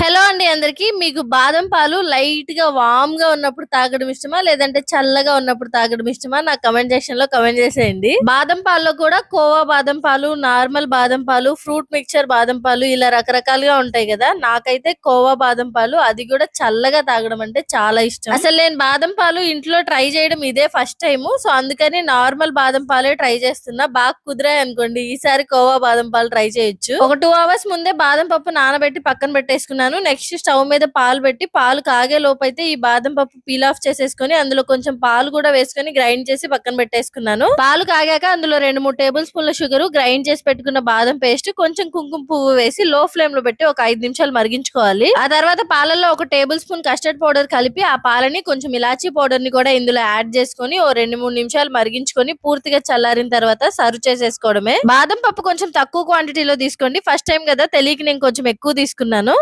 Hello అండి అందరికి. మీకు బాదం పాలు లైట్గా వామ్గా ఉన్నప్పుడు తాగడం ఇష్టమా? లేదంటే చల్లగా ఉన్నప్పుడు తాగడం ఇష్టమా? నాకు కమెంట్ సెక్షన్లో కమెంట్ చేసేయండి. బాదం పాల్లో కూడా కోవా బాదం పాలు నార్మల్ బాదం పాలు ఫ్రూట్ మిక్చర్ బాదం పాలు ఇలా రకరకాలుగా ఉంటాయి కదా. నాకైతే కోవా బాదం పాలు అది కూడా చల్లగా తాగడం అంటే చాలా ఇష్టం. అసలు నేను బాదం పాలు ఇంట్లో ట్రై చేయడం ఇదే ఫస్ట్ టైం సో అందుకని నార్మల్ బాదం పాలే ట్రై చేస్తున్నా. బాగా కుదిరాయి అనుకోండి. ఈసారి కోవా బాదం పాలు ట్రై చేయొచ్చు. ఒక టూ అవర్స్ ముందే బాదం పప్పు నానబెట్టి పక్కన పెట్టేసుకున్నాను. నెక్స్ట్ స్టవ్ మీద పాలు పెట్టి పాలు కాగే లోపైతే ఈ బాదం పప్పు పీల్ ఆఫ్ చేసేసుకొని అందులో కొంచెం పాలు కూడా వేసుకొని గ్రైండ్ చేసి పక్కన పెట్టేసుకున్నాను. పాలు కాగాక అందులో రెండు మూడు టేబుల్ స్పూన్ల షుగర్ గ్రైండ్ చేసి పెట్టుకున్న బాదం పేస్ట్ కొంచెం కుంకుమ పువ్వు వేసి లో ఫ్లేమ్లో పెట్టి ఒక ఐదు నిమిషాలు మరిగించుకోవాలి. ఆ తర్వాత పాలల్లో ఒక టేబుల్ స్పూన్ కస్టర్డ్ పౌడర్ కలిపి ఆ పాలని కొంచెం ఇలాచీ పౌడర్ని కూడా ఇందులో యాడ్ చేసుకొని ఓ రెండు మూడు నిమిషాలు మరిగించుకొని పూర్తిగా చల్లారిన తర్వాత సర్వ్ చేసేసుకోవడమే. బాదం పప్పు కొంచెం తక్కువ క్వాంటిటీలో తీసుకోండి. ఫస్ట్ టైం కదా తెలియక నేను కొంచెం ఎక్కువ తీసుకున్నాను.